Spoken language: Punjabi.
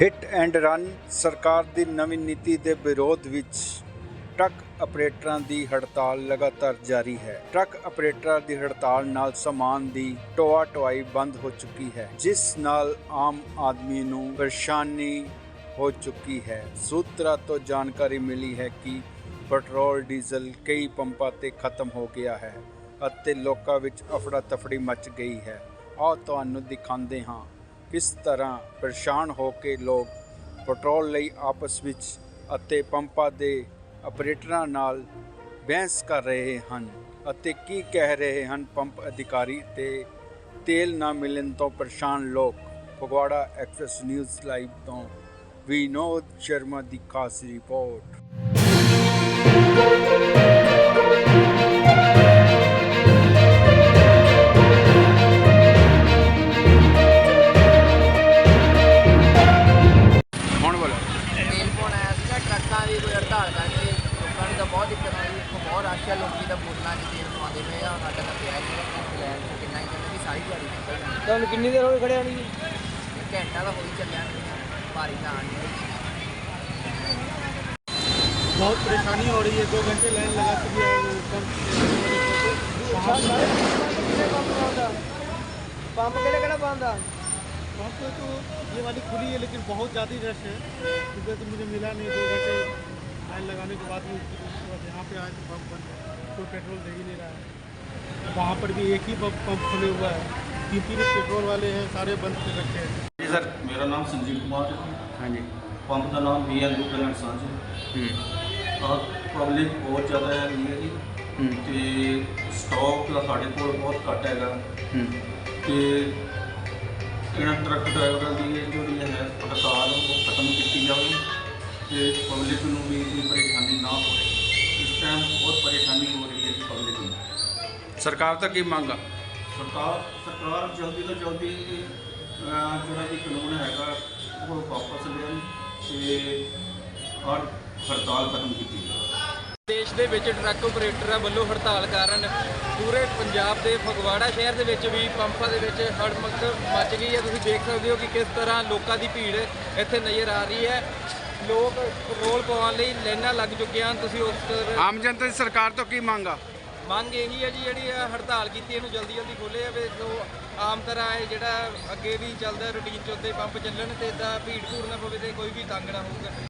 ਹਿੱਟ ਐਂਡ ਰਨ ਸਰਕਾਰ ਦੀ ਨਵੀਂ ਨੀਤੀ ਦੇ ਵਿਰੋਧ ਵਿੱਚ ਟਰੱਕ ਆਪਰੇਟਰਾਂ ਦੀ ਹੜਤਾਲ ਲਗਾਤਾਰ ਜਾਰੀ ਹੈ। ਟਰੱਕ ਆਪਰੇਟਰਾਂ ਦੀ ਹੜਤਾਲ ਨਾਲ ਸਮਾਨ ਦੀ ਢੋਆ ਢੁਆਈ ਬੰਦ ਹੋ ਚੁੱਕੀ ਹੈ, ਜਿਸ ਨਾਲ ਆਮ ਆਦਮੀ ਨੂੰ ਪਰੇਸ਼ਾਨੀ ਹੋ ਚੁੱਕੀ ਹੈ। ਸੂਤਰਾਂ ਤੋਂ ਜਾਣਕਾਰੀ ਮਿਲੀ ਹੈ ਕਿ ਪੈਟਰੋਲ, ਡੀਜ਼ਲ ਕਈ ਪੰਪਾਂ ਤੇ ਖਤਮ ਹੋ ਗਿਆ ਹੈ ਅਤੇ ਲੋਕਾਂ ਵਿੱਚ ਅਫੜਾ ਤਫੜੀ ਮਚ ਗਈ ਹੈ। ਆਓ ਤੁਹਾਨੂੰ ਦਿਖਾਉਂਦੇ ਹਾਂ। ਕਿਸ ਤਰ੍ਹਾਂ ਪਰੇਸ਼ਾਨ ਹੋ ਕੇ ਲੋਕ ਪੈਟਰੋਲ ਲਈ ਆਪਸ ਵਿੱਚ ਅਤੇ ਪੰਪਾਂ ਦੇ ਆਪਰੇਟਰਾਂ ਨਾਲ ਬਹਿਸ ਕਰ ਰਹੇ ਹਨ ਅਤੇ ਕੀ ਕਹਿ ਰਹੇ ਹਨ? ਪੰਪ ਅਧਿਕਾਰੀ ਤੇ ਤੇਲ ਨਾ ਮਿਲਣ ਤੋਂ ਪਰੇਸ਼ਾਨ ਲੋਕ। ਫਗਵਾੜਾ ਐਕਸੈਸ ਨਿਊਜ਼ ਲਾਈਵ ਤੋਂ ਵਿਨੋਦ ਸ਼ਰਮਾ ਦੀ ਖਾਸ ਰਿਪੋਰਟ। ਇੱਥੋਂ ਬਹੁਤ ਰਸ਼ ਆ ਲੋਕੀ ਤਾਂ ਬੋਤਲਾਂ 'ਚ ਤੇਲ ਪਵਾਉਂਦੇ ਪਏ ਆ ਸਾਡਾ ਤਾਂ ਪਿਆ ਸੀ ਲੈਣ 'ਚ ਕਿੰਨਾ ਹੀ ਕਹਿੰਦੇ ਵੀ ਸਾਰੀ ਦਿਹਾੜੀ ਨਿਕਲ ਜਾਣੀ ਤੁਹਾਨੂੰ ਕਿੰਨੀ ਦੇਰ ਹੋ ਗਈ ਖੜਿਆ ਨਹੀਂ ਇੱਕ ਘੰਟਾ ਤਾਂ ਹੋ ਹੀ ਚੱਲਿਆ ਭਾਰੀ ਤਾਂ ਆਣੀ बहुत परेशानी हो रही है दो घंटे लाइन लगा चुकी है वो कम ਪੰਪ ਕਿਹੜਾ ਕਿਹੜਾ ਬੰਦ ਆ वहाँ पे तो ये वाली खुली है लेकिन बहुत ज़्यादा रश है सुबह तो मुझे मिला नहीं दो घंटे लाइन लगाने के बाद भी उसके बाद यहाँ पे आए तो पंप बंद है कोई पेट्रोल दे ही नहीं रहा है वहाँ पर भी एक ही पंप पंप खुले हुआ है तीन तीन पेट्रोल वाले हैं सारे बंद कर रखे हैं ਜੀ ਸਰ ਮੇਰਾ ਨਾਮ ਸੰਜੀਵ ਕੁਮਾਰ ਹੈ ਹਾਂਜੀ ਪੰਪ ਦਾ ਨਾਮ ਬੀਐਲ ਲੁਕਲੈਂਡ ਸਾਂਝ ਹੈ ਹੂੰ ਔਰ ਪਬਲਿਕ ਬਹੁਤ ਜ਼ਿਆਦਾ ਹੈ ਨਹੀਂ ਹੈ ਜੀ ਹੂੰ ਤੇ ਸਟਾਕ ਦਾ ਸਾਡੇ ਕੋਲ ਬਹੁਤ ਘੱਟ ਹੈਗਾ ਹੂੰ ਤੇ ਇਹਨਾਂ ਟਰੱਕ ਡਰਾਈਵਰਾਂ ਦੀ ਇਹ ਜਿਹੜੀ ਹੈ ਹੜਤਾਲ ਉਹ ਖਤਮ ਕੀਤੀ ਜਾਵੇ ਤੇ ਪਬਲਿਕ ਨੂੰ ਵੀ ਕੋਈ ਪਰੇਸ਼ਾਨੀ ਨਾ ਹੋਵੇ। ਇਸ ਟਾਈਮ ਬਹੁਤ ਪਰੇਸ਼ਾਨੀ ਹੋ ਰਹੀ ਹੈ ਜੀ ਪਬਲਿਕ ਨੂੰ। ਸਰਕਾਰ ਤੋਂ ਕੀ ਮੰਗ ਆ? ਸਰਕਾਰ ਸਰਕਾਰ ਜਲਦੀ ਤੋਂ ਜਲਦੀ ਅਹ, ਜਿਹੜਾ ਇਹ ਕਾਨੂੰਨ ਹੈਗਾ ਉਹ ਵਾਪਸ ਲੈਣ ਤੇ ਔਰ ਹੜਤਾਲ ਖਤਮ ਕੀਤੀ ਜਾਵੇ। ਦੇਸ਼ ਦੇ ਵਿੱਚ ਟਰੱਕ ਆਪਰੇਟਰਾਂ ਵੱਲੋਂ ਹੜਤਾਲ ਕਾਰਨ ਪੂਰੇ ਪੰਜਾਬ ਦੇ ਫਗਵਾੜਾ ਸ਼ਹਿਰ ਦੇ ਵਿੱਚ ਵੀ ਪੰਪਾਂ ਦੇ ਵਿੱਚ ਹੜਮਕ ਮਚ ਗਈ ਹੈ। ਤੁਸੀਂ ਦੇਖ ਸਕਦੇ ਹੋ ਕਿ ਕਿਸ ਤਰ੍ਹਾਂ ਲੋਕਾਂ ਦੀ ਭੀੜ ਇੱਥੇ ਨਜ਼ਰ ਆ ਰਹੀ ਹੈ। ਲੋਕ ਪੈਟਰੋਲ ਪਵਾਉਣ ਲਈ ਲਾਈਨਾਂ ਲੱਗ ਚੁੱਕੇ ਹਨ। ਤੁਸੀਂ ਉਸ ਆਮ ਜਨਤਾ ਦੀ ਸਰਕਾਰ ਤੋਂ ਕੀ ਮੰਗ ਆ? ਮੰਗ ਇਹੀ ਹੈ ਜੀ ਜਿਹੜੀ ਇਹ ਹੜਤਾਲ ਕੀਤੀ ਇਹਨੂੰ ਜਲਦੀ ਜਲਦੀ ਖੋਲ੍ਹਿਆ ਜਾਵੇ ਸੋ ਆਮ ਤਰ੍ਹਾਂ ਇਹ ਜਿਹੜਾ ਅੱਗੇ ਵੀ ਚੱਲਦਾ ਰੂਟੀਨ ਚ ਉੱਤੇ ਪੰਪ ਚੱਲਣ ਤੇ ਇਦਾਂ ਭੀੜ ਭੂੜ ਨਾ ਪਵੇ ਤੇ ਕੋਈ ਵੀ ਤੰਗ ਨਾ ਹੋਊਗਾ।